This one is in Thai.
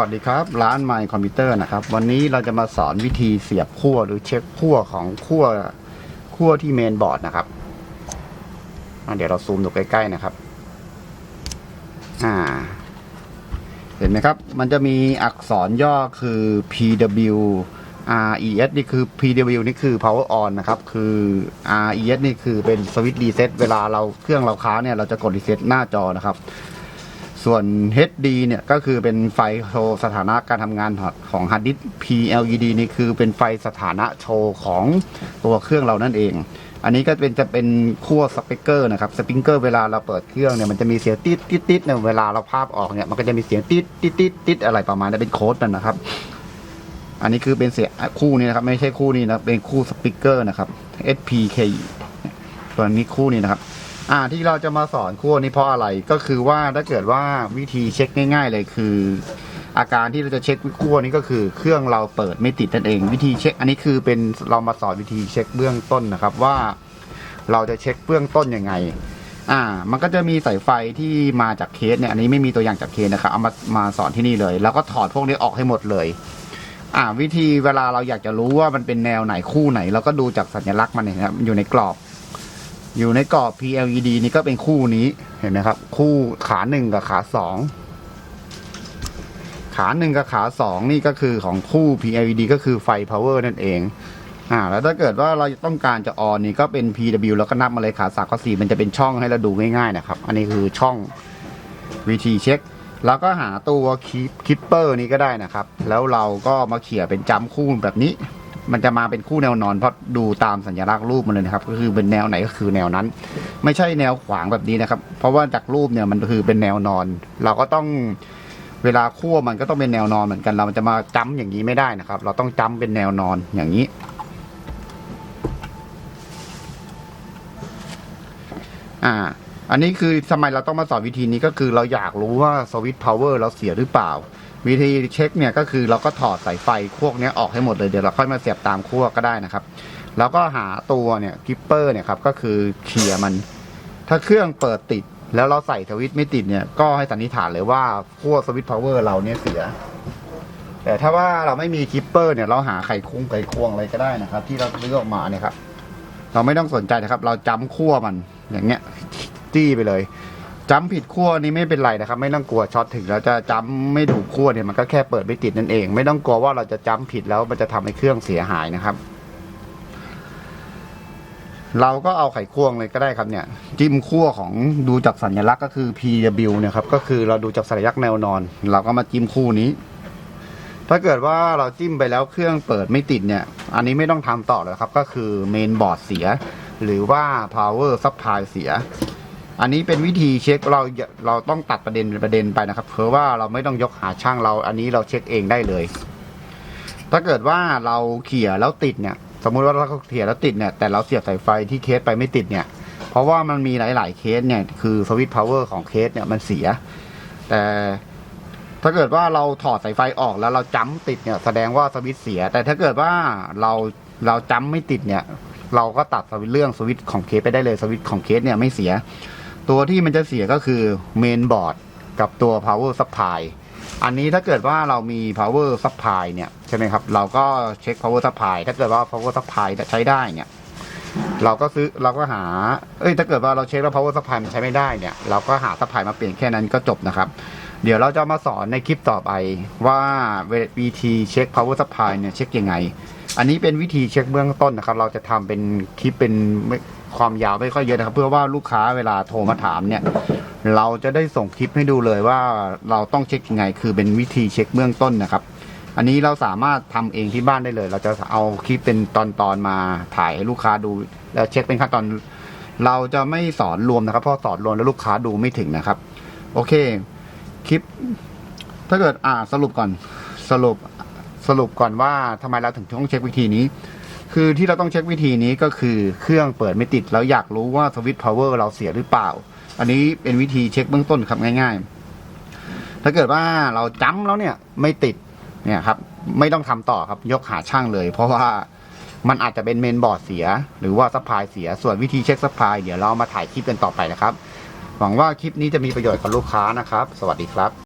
วัสดีครับ ร้านไมค์คอมพิวเตอร์นะครับ วันนี้เราจะมาสอนวิธีเสียบขั้วหรือเช็คขั้วของขั้วขั้วที่เมนบอร์ดนะครับเดี๋ยวเราซูมดูใกล้ๆนะครับ อ่า เห็นไหมครับ มันจะมีอักษรย่อคือ PW RES นี่คือ PW นี่คือ power on นะครับ คือ RES นี่คือเป็นสวิตช์รีเซ็ตเวลาเราเครื่องเราค้าเนี่ยเราจะกดรีเซ็ตหน้าจอนะครับ ส่วน HD เนี่ยก็คือเป็นไฟโชว์สถานะการทำงานของฮาร์ดดิสก์ PLED นี่คือเป็นไฟสถานะโชว์ของตัวเครื่องเรานั่นเอง อันนี้ก็เป็นจะเป็นขั้วสปกเกอร์นะครับสปิงเกอร์เวลาเราเปิดเครื่องเนี่ยมันจะมีเสียงติดติดติดเนี่ยเวลาเราภาพออกเนี่ยมันก็จะมีเสียงติดติดติดติดอะไรประมาณนั้นเป็นโค้ดนั่นนะครับ อันนี้คือเป็นเสียงคู่นี้นะครับ ไม่ใช่คู่นี้นะเป็นคู่สปีกเกอร์นะครับ SPK ตัวนี้คู่นี้นะครับ อ่าที่เราจะมาสอนคู่นี้เพราะอะไรก็คือว่าถ้าเกิดว่าวิธีเช็คง่าย ๆ เลยคือ อาการที่เราจะเช็คคู่นี้ก็คือเครื่องเราเปิดไม่ติดนั่นเอง วิธีเช็ค อันนี้คือเป็นเรามาสอนวิธีเช็คเบื้องต้นนะครับว่า เราจะเช็คเบื้องต้นยังไง อ่า มันก็จะมีสายไฟที่มาจากเคสเนี่ยอันนี้ไม่มีตัวอย่างจากเคสนะครับเอามามาสอนที่นี่เลย แล้วก็ถอดพวกนี้ออกให้หมดเลยอ่าวิธีเวลาเราอยากจะรู้ว่ามันเป็นแนวไหนคู่ไหนเราก็ดูจากสัญลักษณ์มันเนี่ยนะครับอยู่ในกรอบ อยู่ในกรอบ PLED นี่ก็เป็นคู่นี้เห็นไหมครับ คู่ขาหนึ่งกับขาสองขาหนึ่งกับขาสองนี่ก็คือของคู่ PLED ก็คือไฟ power นั่นเองอ่าแล้วถ้าเกิดว่าเราต้องการจะออนนี่ก็เป็น PW แล้วก็นับมาเลยขาสามขาสี่มันจะเป็นช่องให้เราดูง่ายๆนะครับ อันนี้คือช่องวิธีเช็ค แล้วก็หาตัวคิปเปอร์นี้ก็ได้นะครับ แล้วเราก็มาเขี่ยเป็นจำคู่แบบนี้ มันจะมาเป็นคู่แนวนอนเพราะดูตามสัญลักษณ์รูปมันเลยนะครับ ก็คือเป็นแนวไหนก็คือแนวนั้น ไม่ใช่แนวขวางแบบนี้นะครับ เพราะว่าจากรูปเนี่ยมันคือเป็นแนวนอน เราก็ต้องเวลาคั่วมันก็ต้องเป็นแนวนอนเหมือนกัน เราจะมาจ้ำอย่างนี้ไม่ได้นะครับ เราต้องจ้ำเป็นแนวนอนอย่างนี้ อ่า อันนี้คือทำไมเราต้องมาสอนวิธีนี้ก็คือเราอยากรู้ว่าสวิตช์พาวเวอร์เราเสียหรือเปล่า วิธีเช็คเนี่ยก็คือเราก็ถอดสายไฟพวเนี้ยออกให้หมดเลยเดี๋ยวเราค่อยมาเสียบตามขั้วก็ได้นะครับ แล้วก็หาตัวเนี่ยกิปเปอร์เนี่ยครับก็คือเคลียร์มัน ถ้าเครื่องเปิดติดแล้วเราใส่สวิตช์ไม่ติดเนี่ยก็ให้สันนิษฐานเลยว่าขั้วสวิตช์พาวเวอร์เราเนี่ยเสีย แต่ถ้าว่าเราไม่มีกิปเปอร์เนี่ยเราหาไขคุ้งไขควงอะไรก็ได้นะครับ ที่เราซื้อออกมาเนี่ยครับเราไม่ต้องสนใจนะครับ เราจำขั้วมันอย่างเงี้ยจี้ไปเลย จำผิดขั้วนี้ไม่เป็นไรนะครับ ไม่ต้องกลัวช็อตถึงแล้วจะจำไม่ถูกขั้วเนี่ยมันก็แค่เปิดไม่ติดนั่นเอง ไม่ต้องกลัวว่าเราจะจำผิดแล้วมันจะทำให้เครื่องเสียหายนะครับ เราก็เอาไขควงเลยก็ได้ครับเนี่ย จิ้มขั้วของดูจากสัญลักษณ์ก็คือ PW เนี่ยครับก็คือเราดูจากสัญลักษณ์แนวนอน เราก็มาจิ้มคู่นี้ ถ้าเกิดว่าเราจิ้มไปแล้วเครื่องเปิดไม่ติดเนี่ย อันนี้ไม่ต้องทำต่อแล้วครับ ก็คือเมนบอร์ดเสีย หรือว่า power supply เสีย อันนี้เป็นวิธีเช็คเราเราต้องตัดประเด็นประเด็นไปนะครับเพราะว่าเราไม่ต้องยกหาช่างเรา อันนี้เราเช็คเองได้เลย ถ้าเกิดว่าเราเขี่ยแล้วติดเนี่ย สมมุติว่าเราเขี่ยแล้วติดเนี่ยแต่เราเสียบสายไฟที่เคสไปไม่ติดเนี่ย เพราะว่ามันมีหลาย ๆ เคสเนี่ยคือสวิตช์พาวเวอร์ของเคสเนี่ยมันเสีย แต่ถ้าเกิดว่าเราถอดสายไฟออกแล้วเราจ้ำติดเนี่ยแสดงว่าสวิตช์เสีย แต่ถ้าเกิดว่าเราเราจ้ำไม่ติดเนี่ย เราก็ตัดสวิตช์เรื่องสวิตช์ของเคสไปได้เลยสวิตช์ของเคสเนี่ยไม่เสีย ตัวที่มันจะเสียก็คือเมนบอร์ดกับตัว power supply อันนี้ถ้าเกิดว่าเรามี power supply เนี่ยใช่ไหมครับ เราก็เช็ค power supply ถ้าเกิดว่า power supply ใช้ได้เนี่ย เราก็ซื้อเราก็หา เอ้ย ถ้าเกิดว่าเราเช็คแล้ว power supply มันใช้ไม่ได้เนี่ย เราก็หา supply มาเปลี่ยนแค่นั้นก็จบนะครับ เดี๋ยวเราจะมาสอนในคลิปต่อไปว่าวิธีเช็ค power supply เนี่ยเช็คยังไง อันนี้เป็นวิธีเช็คเบื้องต้นนะครับ เราจะทำเป็นคลิปเป็นความยาวไม่ค่อยเยอะนะครับ เพื่อว่าลูกค้าเวลาโทรมาถามเนี่ย เราจะได้ส่งคลิปให้ดูเลยว่าเราต้องเช็คยังไง คือเป็นวิธีเช็คเบื้องต้นนะครับ อันนี้เราสามารถทำเองที่บ้านได้เลย เราจะเอาคลิปเป็นตอนๆมาถ่ายให้ลูกค้าดูแล้วเช็คเป็นขั้นตอน เราจะไม่สอนรวมนะครับเพราะสอนรวมแล้วลูกค้าดูไม่ถึงนะครับ โอเค คลิป ถ้าเกิดอ่าสรุปก่อนสรุปสรุปก่อนว่าทำไมเราถึงต้องเช็ควิธีนี้ คือที่เราต้องเช็ควิธีนี้ก็คือเครื่องเปิดไม่ติดแล้วอยากรู้ว่าสวิตช์พาวเวอร์เราเสียหรือเปล่า อันนี้เป็นวิธีเช็คเบื้องต้นครับง่าย ๆ ถ้าเกิดว่าเราจ้ำแล้วเนี่ยไม่ติดเนี่ยครับไม่ต้องทำต่อครับยกหาช่างเลย เพราะว่ามันอาจจะเป็นเมนบอร์ดเสีย หรือว่าซัพพลายเสียส่วนวิธีเช็คซัพพลายเดี๋ยวเรามาถ่ายคลิปกันต่อไปนะครับ หวังว่าคลิปนี้จะมีประโยชน์กับลูกค้านะครับ สวัสดีครับ